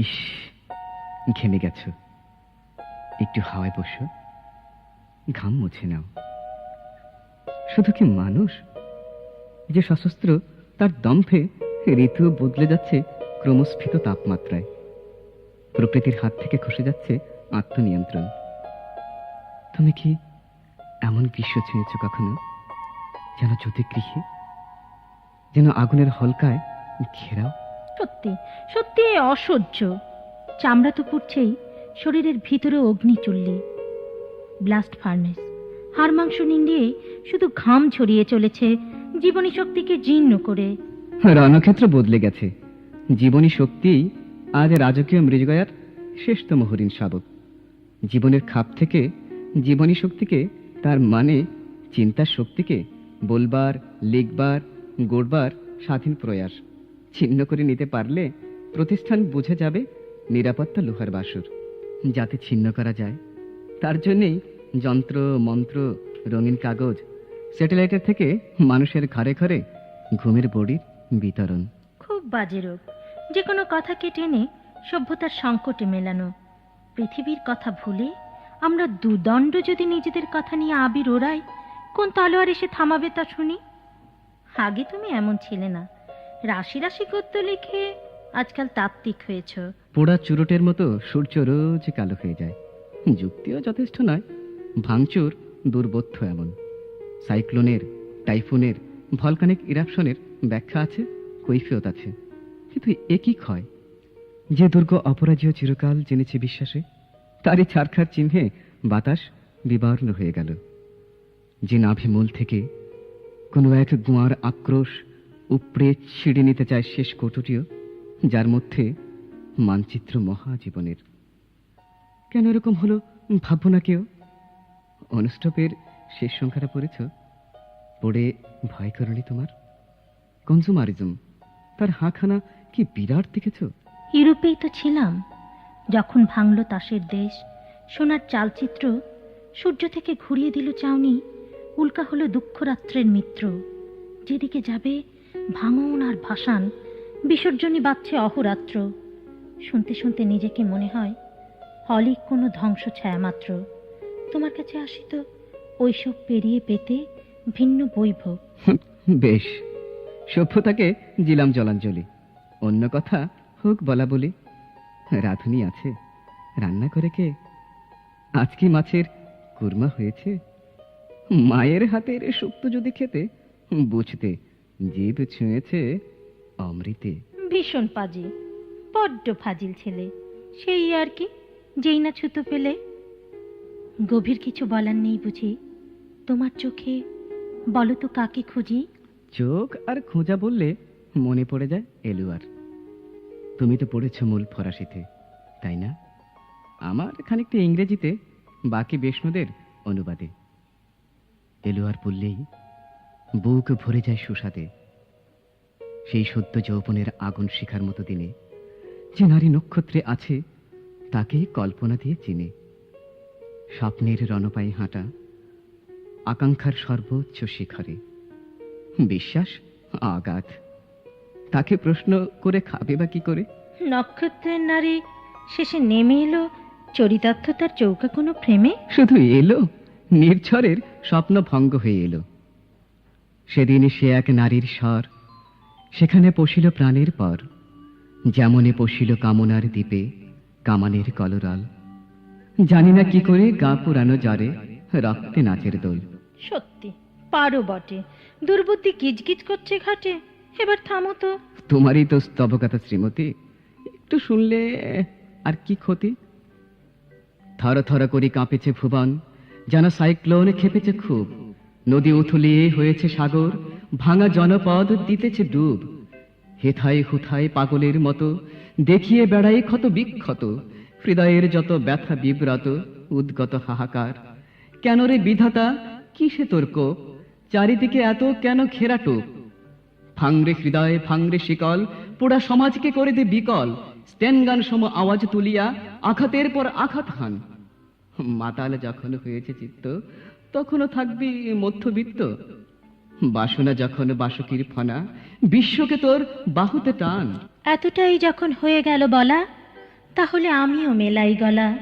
ইস, ঘেমে গেছ। একটু হাওয়ায় বসো। ঘাম মুছে নাও। শুধু কি মানুষ? যে সশস্ত্র, তার দম্ভে ঋতু বদলে যাচ্ছে ক্রমস্ফীত তাপমাত্রায়। প্রকৃতির হাত থেকে খসে যাচ্ছে আত্মনিয়ন্ত্রণ। তুমি কি এমন গ্রীষ্ম ছুঁয়েছ কখনো? যেন জ্যোতিগৃহে? যেন আগুনের হলকায় ঘেরাও? সত্যি সত্যি অসহ্য। চামড়া তো পুড়ছেই, শরীরের ভিতরে অগ্নি চুল্লি। ব্লাস্ট ফার্নেস হাড় মাংস নিংড়িয়ে শুধু ঘাম ছড়িয়ে চলেছে জীবনী শক্তিকে জীর্ণ করে। রণক্ষেত্র বদলে গেছে। জীবনী শক্তি আজ রাজকীয় মৃগয়ার শেষতম হরিণ শাবক। জীবনের খাপ থেকে জীবনী শক্তিকে তার মানে চিন্তার শক্তিকে বলবার, লিখবার, গড়বার স্বাধীন প্রয়াস। ছিন্ন করে নিতে পারলে প্রতিষ্ঠান বুঝে যাবে নিরাপত্তা লোহার বাসুর। যাতে ছিন্ন করা যায়। তার জন্যেই যন্ত্র, মন্ত্র, রঙিন কাগজ, স্যাটেলাইটের থেকে মানুষের ঘরে ঘরে ঘুমের বড়ির বিতরণ। খুব বাজে রোগ। যে কোনো কথাকে টেনে সভ্যতার সংকটে মেলানো। পৃথিবীর কথা ভুলে আমরা দুদণ্ড যদি নিজেদের কথা নিয়ে আবির ওড়াই, কোন তলোয়ার এসে থামাবে তা শুনি? আগে তুমি এমন ছিলে না। রাশি রাশি গদ্য লিখে আজকাল তাত্ত্বিক হয়েছ। পোড়া চুরুটের মতো সূর্য রোজ কালো হয়ে যায়। যুক্তিও যথেষ্ট নয়, ভাঙচুর দুর্বোধ্য এমন। সাইক্লোনের, টাইফুনের, ভলকানিক ইরাপশনের ব্যাখ্যা আছে, কৈফিয়ত আছে। কিন্তু একই ক্ষয়? যে দুর্গ অপরাজীয় চিরকাল জেনেছে বিশ্বাসে, তারই ছারখার চিহ্নে বাতাস বিবর্ণ হয়ে গেল। যে নাভিমূল থেকে কোনো এক গোয়ার আক্রোশ উপড়ে ছিঁড়ে নিতে চায় শেষ কটুটিও, যার মধ্যে মানচিত্র মহাজীবনের। কেন এরকম হলো, ভাববো না কেউ? অনুষ্টপের শেষ সংখ্যাটা পড়েছ? পড়ে ভয় করনি তোমার? কনজুমারিজম, তার হাঁখানা কি বিরাট দেখেছ? ইউরোপেই তো ছিলাম, যখন ভাঙল তাসের দেশ, সোনার চালচিত্র, সূর্য থেকে ঘুরিয়ে দিল চাউনি, উল্কা হলো দুঃখরাত্রের মিত্র, যেদিকে যাবে ভাঙন আর ভাসান বিসর্জনই বাজছে অহরাত্র। শুনতে শুনতে নিজেকে মনে হয় হলিক কোনো ধ্বংস ছায়া মাত্র। তোমার কাছে আসি তো, ওইসব পেরিয়ে পেতে ভিন্ন বৈভব। বেশ, সভ্যতাকে জিলাম জলাঞ্জলি। অন্য কথা, হোক বলা বলি। রাধুনি আছে, রান্না করে কে? আজকে মাছের কুরমা হয়েছে। মায়ের হাতের শুক্তো যদি খেতে, বুঝতে জীব ছুঁয়েছে অমৃতে। ভীষণ পাজি বড্ড ফাজিল ছেলে। সেই আর কি যেই না ছুতো পেলে। গভীর কিছু বলার নেই বুঝি। তোমার চোখে বলো তো কাকে খুঁজি? চোখ আর খোঁজা বললে মনে পড়ে যায় এলুয়ার। তুমি তো পড়েছ মূল ফরাসিতে তাই না? আমার খানিকটা ইংরেজিতে বাকি বেষ্ণুদের অনুবাদে। এলুয়ার বললেই বুক ভরে যায় সুস্বাদে। সেই সদ্য যৌবনের আগুন শিখার মতো দিনে যে নারী নক্ষত্রে আছে তাকে কল্পনা দিয়ে চিনে। স্বপ্নের রণপায়ে হাঁটা আকাঙ্ক্ষার সর্বোচ্চ শিখরে। বিশ্বাস? আগাধ তাকে প্রশ্ন করে খাবে বা কি করে? নক্ষত্রের নারী শেষে নেমে এলো চরিতার্থ তার চৌকা কোনো প্রেমে? শুধু এলো নির্ঝরের স্বপ্ন ভঙ্গ হয়ে এলো। সেদিন সে এক নারীর স্বর সেখানে পশিল প্রাণের পর যেমনে পশিল কামনার দ্বীপে কামানের কলরাল। জানি না কি করে গা পুরানো জারে রক্তে নাচের দোল। সত্যি পারো বটে। দুর্বুদ্ধি গিজগিজ করছে ঘাটে এবার থামো তো। তোমারই তো স্তবকতা শ্রীমতী একটু শুনলে আর কি ক্ষতি? থর থর করে কাঁপেছে ভুবন যেন সাইক্লোনে খেপেছে খুব। নদী উথলিয়ে হয়েছে সাগর, ভাঙা জনপদ দিতেছে ডুব। হেথায় হুথায় পাগলের মতো, দেখিয়ে বেড়ায় ক্ষত বিক্ষত, হৃদয়ের যত ব্যথা বিব্রত, উদ্গত হাহাকার। কেন রে বিধাতা, কিসে তোর কোপ? চারিদিকে এত কেন ঘেরাটোপ ভাঙরে হৃদয়, ভাঙরে শিকল, পোড়া সমাজকে করে দে বিকল। স্টেনগান সম আওয়াজ তুলিয়া আঘাতের পর আঘাত হান। মাতাল যখন হয়েছে চিত্ত তখনও থাকবি মধ্যবিত্ত। বাসনা যখন বাসকির ফনা বিশ্বকে তোর বাহুতে টান। এতটাই যখন হয়ে গেল বলা তাহলে আমিও মেলাই গলা।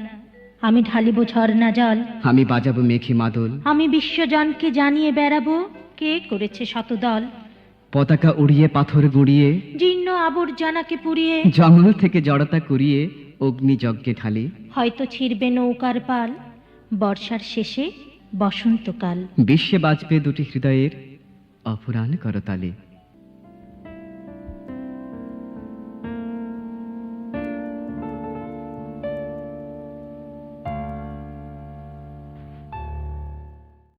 আমি ঢালিব ঝর্ণা জল। আমি বাজাবো মেঘে মাদল। আমি বিশ্বজনকে জানিয়ে বেড়াবো কে করেছে শতদল। পতাকা উড়িয়ে পাথর গুড়িয়ে জীর্ণ আবর্জনাকে পুড়িয়ে। জঙ্গল থেকে জড়তা করিয়ে অগ্নিযজ্ঞে ঢালি। হয়তো ছিড়বে নৌকার পাল। বর্ষার শেষে বসন্তকাল। বিশ্বে বাজবে দুটি হৃদয়ের অফুরান করতালে